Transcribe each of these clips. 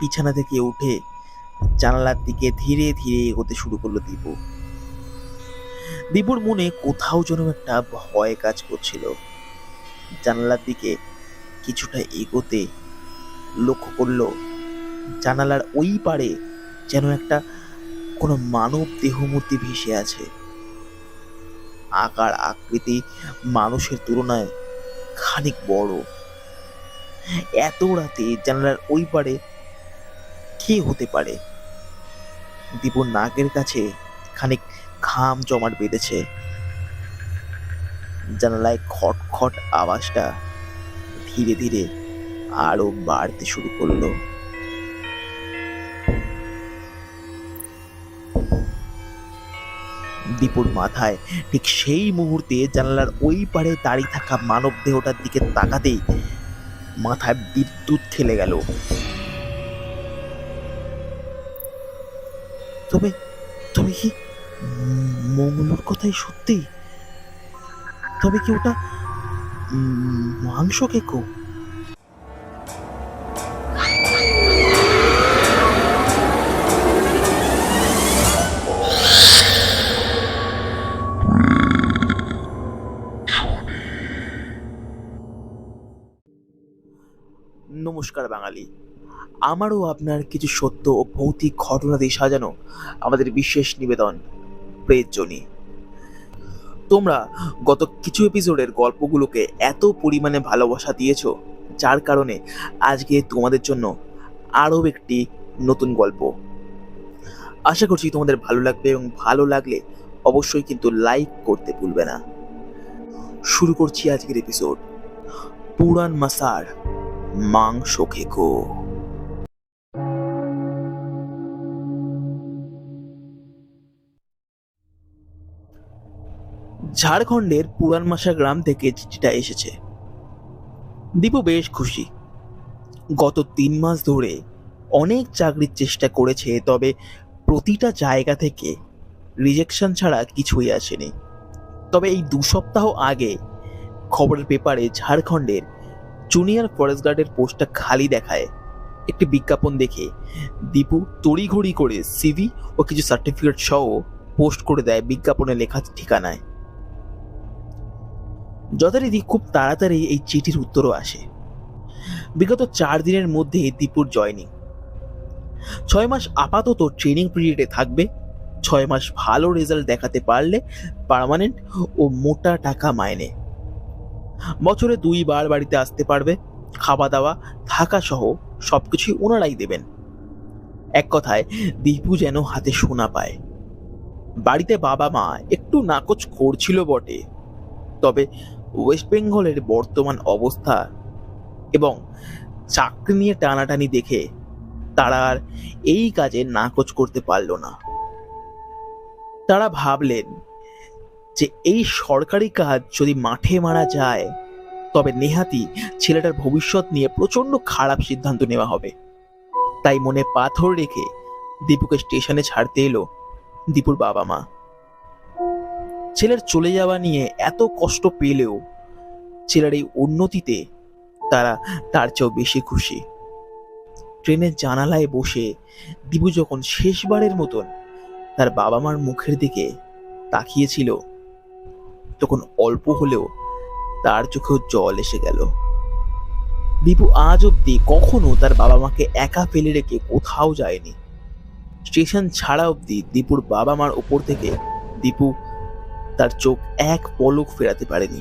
বিছানা থেকে উঠে জানালার দিকে ধীরে ধীরে এগোতে শুরু করল দীপু। দীপুর মনে কোথাও যেন একটা ভয় কাজ করছিল। জানালার দিকে কিছুটা এগোতে লক্ষ্য করল জানালার ওই পারে যেন একটা কোনো মানব দেহমূর্তি ভেসে আছে। আকার আকৃতি মানুষের তুলনায় খানিক বড়। এত রাতে জানালার ওই পারে কে হতে পারে? দীপুর নাকের কাছে খানিক ঘাম জমাট বেঁধেছে। জানালায় খট খট আওয়াজটা ধীরে ধীরে আরও বাড়তে শুরু করল। দীপুর মাথায় ঠিক সেই মুহূর্তে জানালার ওই পারে দাঁড়িয়ে থাকা মানব দেহটার দিকে তাকাতেই মাথায় বিদ্যুৎ খেলে গেল। তবে তবে কি মঙ্গলুর কথাই সত্যি? তবে কি ওটা মাংস কেকো আমারও আপনার কিছু সত্য ও ভৌতিক ঘটনা দিয়ে সাজানো আমাদের বিশেষ নিবেদন প্রেতজনী তোমরা গত কিছু এপিসোডের গল্পগুলোকে এত পরিমাণে ভালোবাসা দিয়েছ, যার কারণে আজকে তোমাদের জন্য আরও একটি নতুন গল্প। আশা করছি তোমাদের ভালো লাগবে এবং ভালো লাগলে অবশ্যই কিন্তু লাইক করতে ভুলবে না। শুরু করছি আজকের এপিসোড পুরান মাসার মাংস খেকো। ঝাড়খণ্ডের পুরানমাসা গ্রাম থেকে চিঠিটা এসেছে। দীপু বেশ খুশি। গত তিন মাস ধরে অনেক চাকরির চেষ্টা করেছে, তবে প্রতিটা জায়গা থেকে রিজেকশন ছাড়া কিছুই আসেনি। তবে এই দু সপ্তাহ আগে খবরের পেপারে ঝাড়খণ্ডের জুনিয়র ফরেস্ট গার্ডের পোস্টটা খালি দেখায়। একটি বিজ্ঞাপন দেখে দীপু তড়িঘড়ি করে সিভি ও কিছু সার্টিফিকেট সহ পোস্ট করে দেয় বিজ্ঞাপনে লেখা ঠিকানায়। যথারীতি খুব তাড়াতাড়ি এই চিঠির উত্তরও আসে। বিগত চার দিনের মধ্যে দীপুর জয়নিং ছয় মাস আপাতত ট্রেনিং পিরিয়ডে থাকবে। ছয় মাস ভালো রেজাল্ট দেখাতে পারলে পার্মানেন্ট ও মোটা টাকা মাইনে। বছরে দুইবার বাড়িতে আসতে পারবে খাওয়া দাওয়া থাকা সহ সব কিছুই ওনারাই দেবেন। এক কথায়, দীপু যেন হাতে সোনা পায়। বাড়িতে বাবা মা একটু নাকচ করছিল বটে। তবে ওয়েস্ট বেঙ্গলের বর্তমান অবস্থা এবং চাকরি নিয়ে টানাটানি দেখে তারা আর এই কাজে নাকচ করতে পারল না। তারা ভাবলেন যে এই সরকারি কাজ যদি মাঠে মারা যায়, তবে নেহাতি ছেলেটার ভবিষ্যৎ নিয়ে প্রচণ্ড খারাপ সিদ্ধান্ত নেওয়া হবে। তাই মনে পাথর রেখে দীপুকে স্টেশনে ছাড়তে এলো দীপুর বাবা মা। ছেলের চলে যাওয়া নিয়ে এত কষ্ট পেলেও ছেলের এই উন্নতিতে তারা তার চেয়েও বেশি খুশি। ট্রেনের জানালায় বসে দীপু যখন শেষবারের মতন তার বাবা মার মুখের দিকে তাকিয়েছিল, তখন অল্প হলেও তার চোখেও জল এসে গেল। দীপু আজ অব্দি কখনো তার বাবা মাকে একা ফেলে রেখে কোথাও যায়নি। স্টেশন ছাড়া অব্দি দীপুর বাবা মার ওপর থেকে দীপু তার চোখ এক পলক ফেরাতে পারেনি।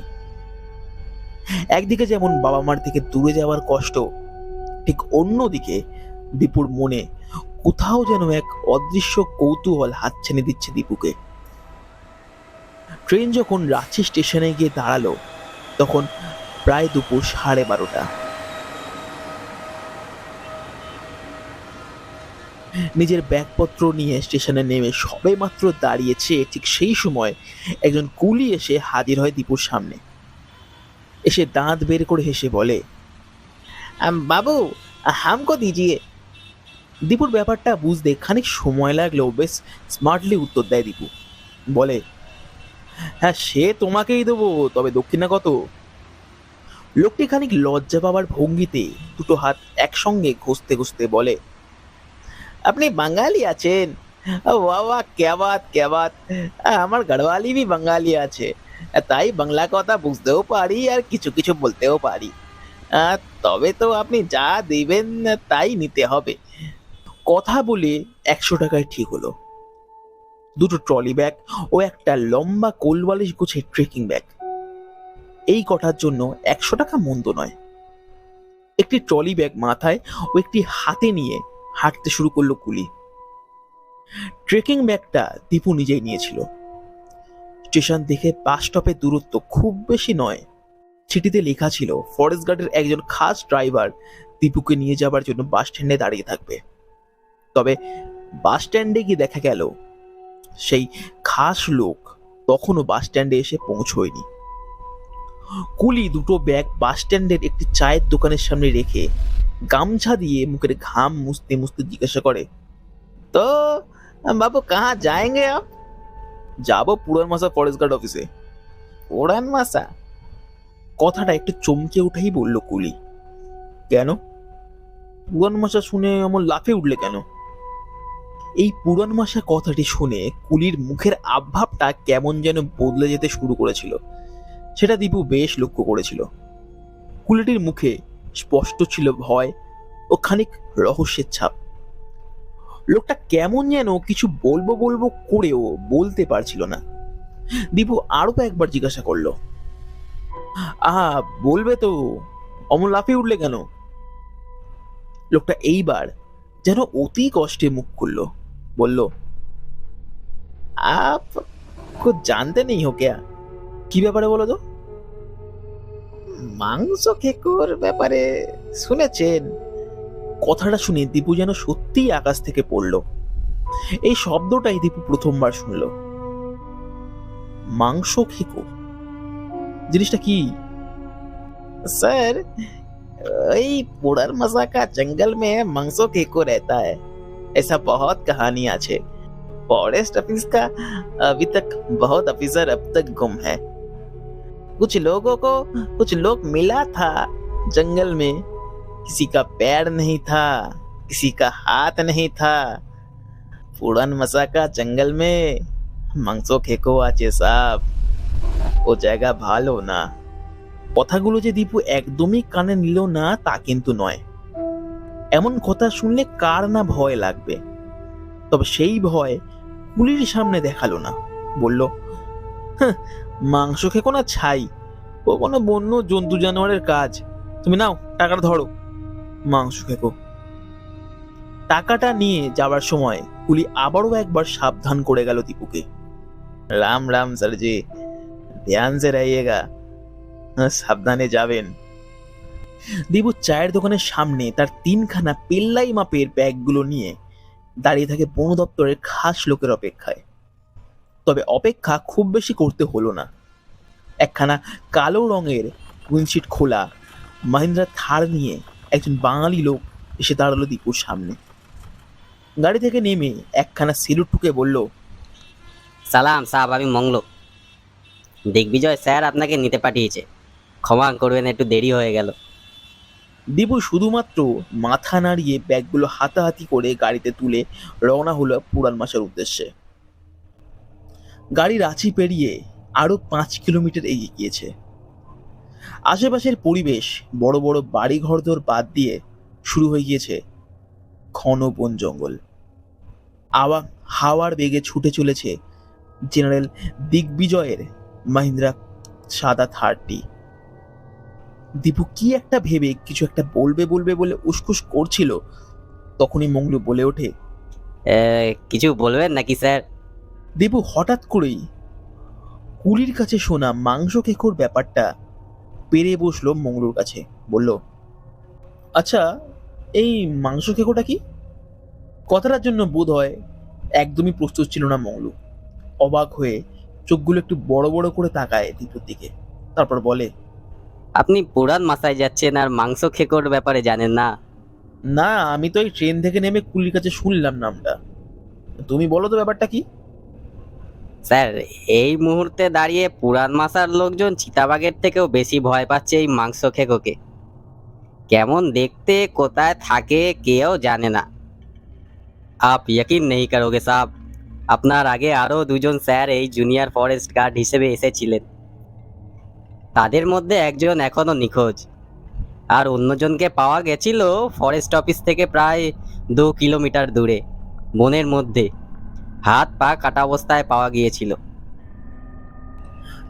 একদিকে যেমন বাবা মার থেকে দূরে যাওয়ার কষ্ট, ঠিক অন্যদিকে দীপুর মনে কোথাও যেন এক অদৃশ্য কৌতূহল হাতছানি দিচ্ছে দীপুকে। ট্রেন যখন রাঁচি স্টেশনে গিয়ে দাঁড়াল, তখন প্রায় দুপুর সাড়ে বারোটা। নিজের ব্যাগপত্র নিয়ে স্টেশনে নেমে সবে মাত্র দাঁড়িয়েছে ঠিক সেই সময় একজন কুলি এসে হাজির হয় দীপুর সামনে। এসে দাঁত বের করে হেসে বলে "আম, বাবু হামকো দিজিয়ে। দীপুর ব্যাপারটা বুঝতে খানিক সময় লাগলেও বেশ স্মার্টলি উত্তর দেয় দীপু। বলে হ্যাঁ সে তোমাকেই দেবো তবে দক্ষিণা কত? লোকটি খানিক লজ্জা পাবার ভঙ্গিতে দুটো হাত একসঙ্গে ঘষতে ঘষতে বলে আপনি বাঙালি আছেন? ক্যা বাত, ক্যা আমার গড়ওয়ালি বি বাঙালি আছে। তাই বাংলা কথা বুঝতেও পারি আর কিছু কিছু বলতেও পারি। তবে তো আপনি যা দিবেন তাই নিতে হবে। কথা বলে একশো টাকায় ঠিক হলো। দুটো ট্রলি ব্যাগ ও একটা লম্বা কোলবালিশ গুছের ট্রেকিং ব্যাগ। এই কটার জন্য একশো টাকা মন্দ নয়। একটি ট্রলি ব্যাগ মাথায় ও একটি হাতে নিয়ে হাঁটতে শুরু করল কুলি। ট্রেকিং ব্যাগটা দীপু নিজেই নিয়েছিল। স্টেশন থেকে বাস স্টপের দূরত্ব খুব বেশি নয়। চিঠিতে লেখা ছিল ফরেস্ট গার্ডের একজন খাস ড্রাইভার দীপুকে নিয়ে যাবার জন্য বাস স্ট্যান্ডে দাঁড়িয়ে থাকবে। তবে বাস স্ট্যান্ডে গিয়ে দেখা গেল, সেই খাস লোক তখনও বাস স্ট্যান্ডে এসে পৌঁছয়নি। কুলি দুটো ব্যাগ বাস স্ট্যান্ডের একটি চায়ের দোকানের সামনে রেখে গামছা দিয়ে মুখের ঘাম মুছতে মুছতে জিজ্ঞাসা করে, তো, বাবু কাহা যায়গে আপ? যাব পুরান মাসা ফরেস্ট গার্ড অফিসে। পুরান মাসা? কথাটা একটু চমকে উঠেই বলল কুলি, কেন? পুরান মাসা শুনে আমার লাফে উঠলে কেন? এই পুরান মাসা কথাটি শুনে কুলির মুখের আভাবটা কেমন যেন বদলে যেতে শুরু করেছিল, সেটা দীপু বেশ লক্ষ্য করেছিল। কুলিটির মুখে স্পষ্ট ছিল ভয় ও খানিক রহস্যের ছাপ। লোকটা কেমন যেন কিছু বলব বলব করেও বলতে পারছিল না। দীপু আরও একবার জিজ্ঞাসা করল। আহা, বলবে তো, অমন লাফিয়ে উঠলে কেন? লোকটা এইবার যেন অতি কষ্টে মুখ খুললো, বলল, আপ জানতে নেই হো क्या কি ব্যাপারে বলো তো? মাংস খেকোর ব্যাপারে শুনেছেন কথাটা শুনে দীপু যেন সত্যিই আকাশ থেকে পড়ল এই শব্দটাই দীপু প্রথমবার শুনল মাংস খেকো জিনিসটা কি স্যার ওই পোড়ার मसा का जंगल में मांसो खेको रहता है ऐसा बहुत कहानी আছে फॉरेस्ट ऑफिस का अभी तक बहुत ऑफिसर अब तक गुम है कुछ लोगों को कुछ लोग मिला था जंगल में किसी का पैर नहीं था किसी का हाथ नहीं था पुरान मसा का जंगल में মাংস খেকো আছে সাপ ও জায়গা ভালো না কথাগুলো যে দীপু একদমই কানে নিল না তা কিন্তু নয় এমন কথা শুনলে কার না ভয় লাগবে তবে সেই ভয় কুলির সামনে দেখালো না বলল "হাহ, মাংস খেকো না ছাই ও কোনো বন্য জন্তু জানোয়ারের কাজ। তুমি নাও টাকাটা ধরো। মাংস খেকো। টাকাটা নিয়ে যাবার সময় কুলি আবারও একবার সাবধান করে গেল দীপুকে। রাম রাম স্যারজি ধ্যান রহিয়েগা হ্যাঁ, সাবধানে যাবেন। দীপু চায়ের দোকানের সামনে তার তিনখানা পেল্লাই মাপের ব্যাগগুলো নিয়ে দাঁড়িয়ে থাকে বন দপ্তরের খাস লোকের অপেক্ষায়। তবে অপেক্ষা খুব বেশি করতে হলো না। একখানা কালো রঙের উইন্ডশিট খোলা। মাহিন্দ্রা থার নিয়ে একজন বাঙালি লোক এসে দাঁড়াল দীপুর সামনে। গাড়ি থেকে নেমে একখানা সিলুট টুকে বলল সালাম সাহেব আমি মংলো। দিগ্বিজয় স্যার আপনাকে নিতে পাঠিয়েছে। ক্ষমা করবেন একটু দেরি হয়ে গেল। দীপু শুধুমাত্র মাথা নাড়িয়ে ব্যাগগুলো হাতাহাতি করে গাড়িতে তুলে রওনা হলো পুরান মাসের উদ্দেশ্যে। গাড়ি রাঁচি পেরিয়ে আরও পাঁচ কিলোমিটার এগিয়ে গিয়েছে। আশেপাশের পরিবেশ বড় বড় বাড়ি ঘরদোর বাদ দিয়ে শুরু হয়ে গিয়েছে ঘন বন জঙ্গল। আওয়া হাওয়ার বেগে ছুটে চলেছে জেনারেল দিগ্বিজয়ের মাহিন্দ্রা সাদা থারটি। দীপু কি একটা ভেবে, কিছু একটা বলবে বলবে বলে উসকুস করছিল, তখনই মঙ্গলু বলে ওঠে কিছু বলবেন নাকি স্যার? দীপু হঠাৎ করেই কুলির কাছে শোনা মাংস কেকোর ব্যাপারটা পেরে বসল মঙ্গলুর কাছে। বলল আচ্ছা এই মাংস কেকোটা কি? কথাটার জন্য বোধ হয় একদমই প্রস্তুত ছিল না মঙ্গলু অবাক হয়ে চোখগুলো একটু বড় বড় করে তাকায় দীপুর দিকে। তারপর বলে আপনি পুরান মাথায় যাচ্ছেন আর মাংস খেকোর ব্যাপারে জানেন না? না আমি তো এই ট্রেন থেকে নেমে কুলির কাছে শুনলাম নামটা। তুমি বলো তো ব্যাপারটা কি? স্যার, এই মুহূর্তে দাঁড়িয়ে পুরান মাসার লোকজন চিতাবাগের থেকেও বেশি ভয় পাচ্ছে এই মাংস খেকোকে। কেমন দেখতে, কোথায় থাকে, কেউ জানে না। আপ ইয়কিন নেই করোগে সাহ আপনার আগে আরও দুজন স্যার এই জুনিয়র ফরেস্ট গার্ড হিসেবে এসেছিলেন। তাদের মধ্যে একজন এখনও নিখোঁজ। আর অন্যজনকে পাওয়া গেছিল ফরেস্ট অফিস থেকে প্রায় দু কিলোমিটার দূরে, বনের মধ্যে। হাত পা কাটা অবস্থায় পাওয়া গিয়েছিল।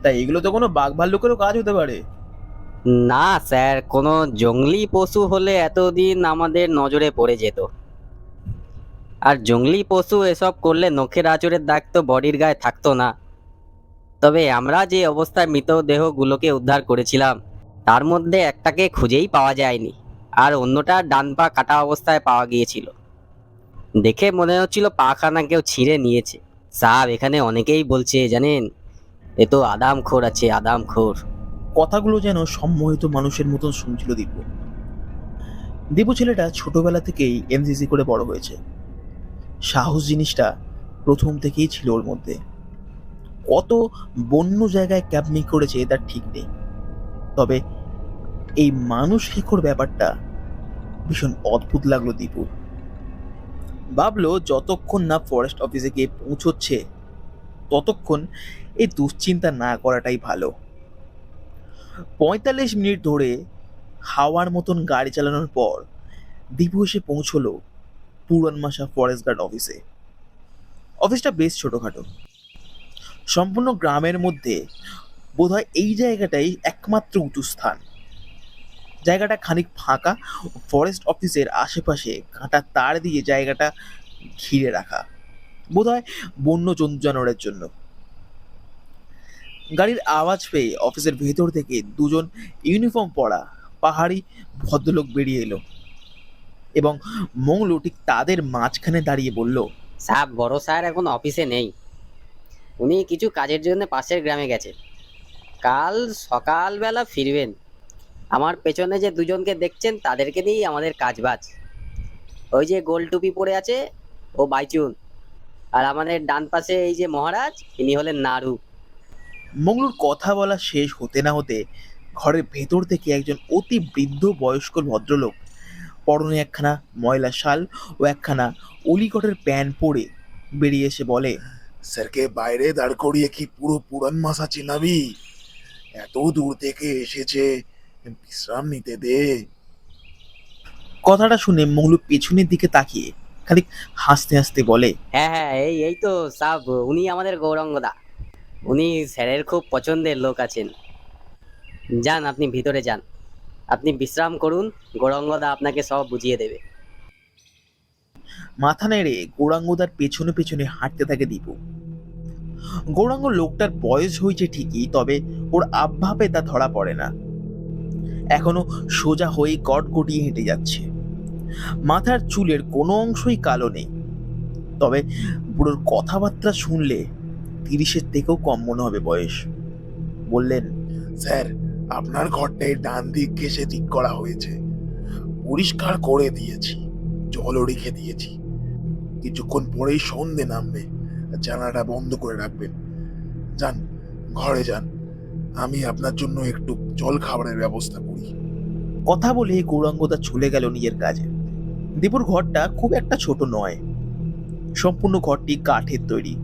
তাই এগুলো তো কোনো বাঘ ভাল্লুকেরও কাজ হতে পারে। না স্যার কোনো জংলি পশু হলে এতদিন আমাদের নজরে পড়ে যেত। আর জংলি পশু এসব করলে নখের আচরের দাগ তো বডির গায়ে থাকতো না। তবে আমরা যে অবস্থায় মৃতদেহগুলোকে উদ্ধার করেছিলাম তার মধ্যে একটাকে খুঁজেই পাওয়া যায়নি আর অন্যটা ডান পা কাটা অবস্থায় পাওয়া গিয়েছিল। দেখে মনে হচ্ছিল পাখানা কেউ ছিঁড়ে নিয়েছে। সাহেব এখানে অনেকেই বলছে, জানেন? এ তো আদাম খোর আছে, আদাম খোর। কথাগুলো যেন সম্মোহিত মানুষের মতন শুনছিল দীপু দীপু ছেলেটা ছোটবেলা থেকেই এনসিসি করে বড় হয়েছে। সাহস জিনিসটা প্রথম থেকেই ছিল ওর মধ্যে। কত বন্য জায়গায় ক্যাম্পিং করেছে, তার ঠিক নেই। তবে এই মানুষ শিখর ব্যাপারটা ভীষণ অদ্ভুত লাগল দীপুর ভাবলো যতক্ষণ না ফরেস্ট অফিসে গিয়ে পৌঁছচ্ছে, ততক্ষণ এই দুশ্চিন্তা না করাটাই ভালো। পঁয়তাল্লিশ মিনিট ধরে হাওয়ার মতন গাড়ি চালানোর পর দীপু এসে পৌঁছলো পুরানমাসা ফরেস্ট গার্ড অফিসে অফিসটা বেশ ছোটোখাটো। সম্পূর্ণ গ্রামের মধ্যে বোধহয় এই জায়গাটাই একমাত্র উঁচু স্থান। জায়গাটা খানিক ফাঁকা। ফরেস্ট অফিসের আশেপাশে কাঁটা তার দিয়ে জায়গাটা ঘিরে রাখা। বোধহয় বন্য জন্তু জানোয়ারের জন্য। গাড়ির আওয়াজ পেয়ে অফিসের ভেতর থেকে দুজন ইউনিফর্ম পরা পাহাড়ি ভদ্রলোক বেরিয়ে এলো এবং মংলু ঠিক তাদের মাঝখানে দাঁড়িয়ে বলল সাহেব বড় স্যার এখন অফিসে নেই। উনি কিছু কাজের জন্য পাশের গ্রামে গেছে। কাল সকালবেলা ফিরবেন। আমার পেছনে যে দুজনকে দেখছেন তাদেরকে নিয়েই আমাদের কাজ বাজ ওই যে গোল টুপি পরে আছে ও বাইচুন আর আমাদের ডান পাশে এই যে মহারাজ ইনি হলেন নাড়ু মংলুর কথা বলা শেষ হতে না হতে ঘরের ভেতর থেকে একজন অতি বৃদ্ধ বয়স্ক ভদ্রলোক পরনে একখানা ময়লা শাল ও একখানা অলিকটের প্যান্ট পরে বেরিয়ে এসে বলে স্যারকে বাইরে দাঁড় করিয়ে কি পুরো পুরান মাসা চিনাবি? এত দূর থেকে এসেছে বিশ্রাম নিতে দে। কথাটা শুনে মংলু পেছনের দিকে তাকিয়ে খালি হাসতে হাসতে বলে হ্যাঁ হ্যাঁ এই এই তো সাব উনি আমাদের গৌরঙ্গদা। উনি স্যারের খুব পছন্দের লোক আছেন। যান আপনি ভিতরে যান। আপনি বিশ্রাম করুন গৌরঙ্গদা আপনাকে সব বুঝিয়ে দেবে। মাথা নেড়ে গৌরাঙ্গদার পেছনে পেছনে হাঁটতে থাকে দীপু। গৌরাঙ্গ লোকটার বয়স হয়েছে ঠিকই তবে ওর আবভাবে তা ধরা পড়ে না। এখনও সোজা হয়ে গট গটিয়ে হেঁটে যাচ্ছে। মাথার চুলের কোনো অংশই কালো নেই। তবে বুড়োর কথাবার্তা শুনলে তিরিশের থেকেও কম মনে হবে বয়স। বললেন, স্যার, আপনার ঘরটায় ডান দিক ঘেসে ঠিক করা হয়েছে। পরিষ্কার করে দিয়েছি, জলও রেখে দিয়েছি। কিছুক্ষণ পরেই সন্ধে নামবে। জানাটা বন্ধ করে রাখবেন। যান, ঘরে যান। আমি আপনার জন্য একটু জল খাবারের ব্যবস্থা করি। কথা বলে গৌরাঙ্গদা চলে গেল নিজের কাজে। দীপুর ঘরটা খুব একটা ছোট নয়। সম্পূর্ণ ঘরটি কাঠের তৈরি।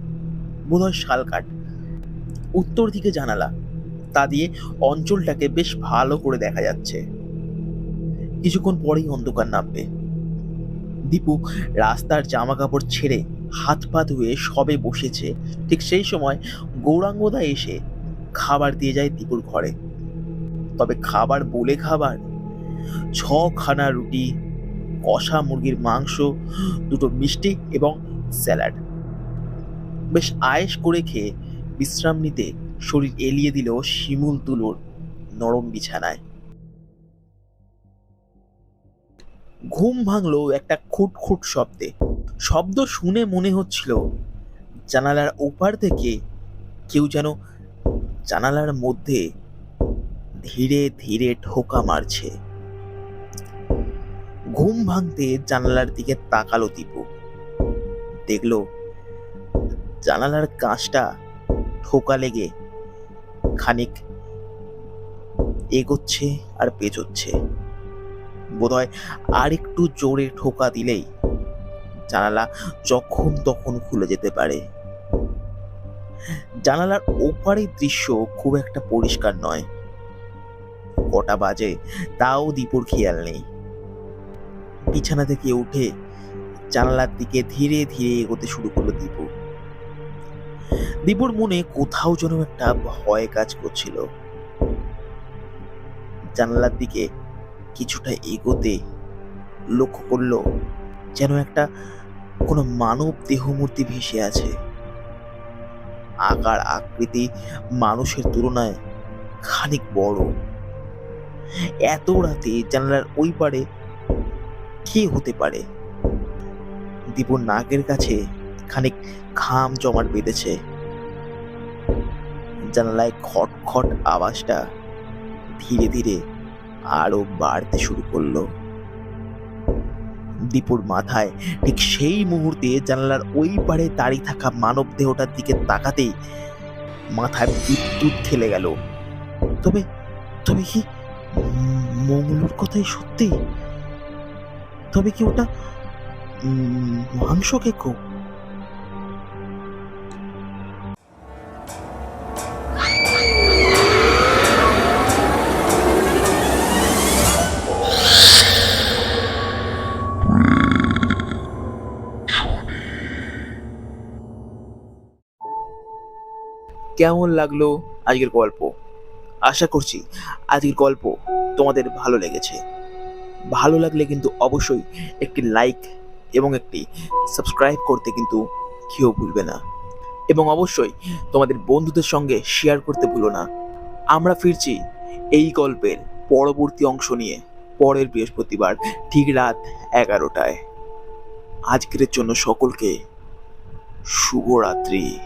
বোধহয় শাল কাঠ। উত্তর দিকে জানালা। তা দিয়ে অঞ্চলটাকে বেশ ভালো করে দেখা যাচ্ছে। কিছুক্ষণ পরেই অন্ধকার নামবে। দীপু রাস্তার জামা কাপড় ছেড়ে হাত পা ধুয়ে সবে বসেছে। ঠিক সেই সময় গৌরাঙ্গদা এসে খাবার দিয়ে যায় দীপুর ঘরে। তবে খাবার বলে খাবার, ছখানা রুটি, কষা মুরগির মাংস, দুটো মিষ্টি এবং স্যালাড। বেশ আয়েস করে খেয়ে বিশ্রাম নিতে শরীর এলিয়ে দিল শিমুল তুলোর নরম বিছানায়। ঘুম ভাঙলো একটা খুটখুট শব্দে। শব্দ শুনে মনে হচ্ছিল, জানালার ওপার থেকে কেউ যেন জানালার মধ্যে ধীরে ধীরে ঠোকা মারছে। ঘুম ভাঙতে জানালার দিকে তাকালো দীপু। দেখল জানালার কাঁচটা ঠোকা লেগে খানিক এগোচ্ছে আর পেঁচোচ্ছে। বোধহয় আর একটু জোরে ঠোকা দিলেই জানালা যখন তখন খুলে যেতে পারে। জানালার ওপারের দৃশ্য খুব একটা পরিষ্কার নয়। কটা বাজে, তাও দীপুর খেয়াল নেই। বিছানা থেকে উঠে জানালার দিকে ধীরে ধীরে এগোতে শুরু করল দীপু দীপুর মনে কোথাও যেন একটা ভয় কাজ করছিল। জানালার দিকে কিছুটা এগোতে লক্ষ্য করল যেন একটা কোনো মানব দেহমূর্তি ভেসে আছে। আকার, আকৃতি মানুষের তুলনায় খানিক বড়। এত রাতে জানালার ওই পারে কে হতে পারে? দীপুর নাকের কাছে খানিক ঘাম জমাট বেঁধেছে। জানালায় খট খট আওয়াজটা ধীরে ধীরে আরও বাড়তে শুরু করল। দীপুর মাথায়। ঠিক সেই মুহূর্তে জানালার ওই পারে দাঁড়িয়ে থাকা মানব দেহটার দিকে তাকাতেই মাথায় বিদ্যুৎ খেলে গেল। তবে তবে কি মঙ্গলুর কথাই সত্যি? তবে কি ওটা মাংস কেকো কেমন লাগল আজকের গল্প? আশা করছি আজকের গল্প তোমাদের ভালো লেগেছে। ভালো লাগলে কিন্তু অবশ্যই একটি লাইক এবং একটি সাবস্ক্রাইব করতে কিন্তু কেউ ভুলবে না। এবং অবশ্যই তোমাদের বন্ধুদের সঙ্গে শেয়ার করতে ভুলো না। আমরা ফিরছি এই গল্পের পরবর্তী অংশ নিয়ে পরের বৃহস্পতিবার ঠিক রাত এগারোটায়। আজকের জন্য সকলকে শুভরাত্রি।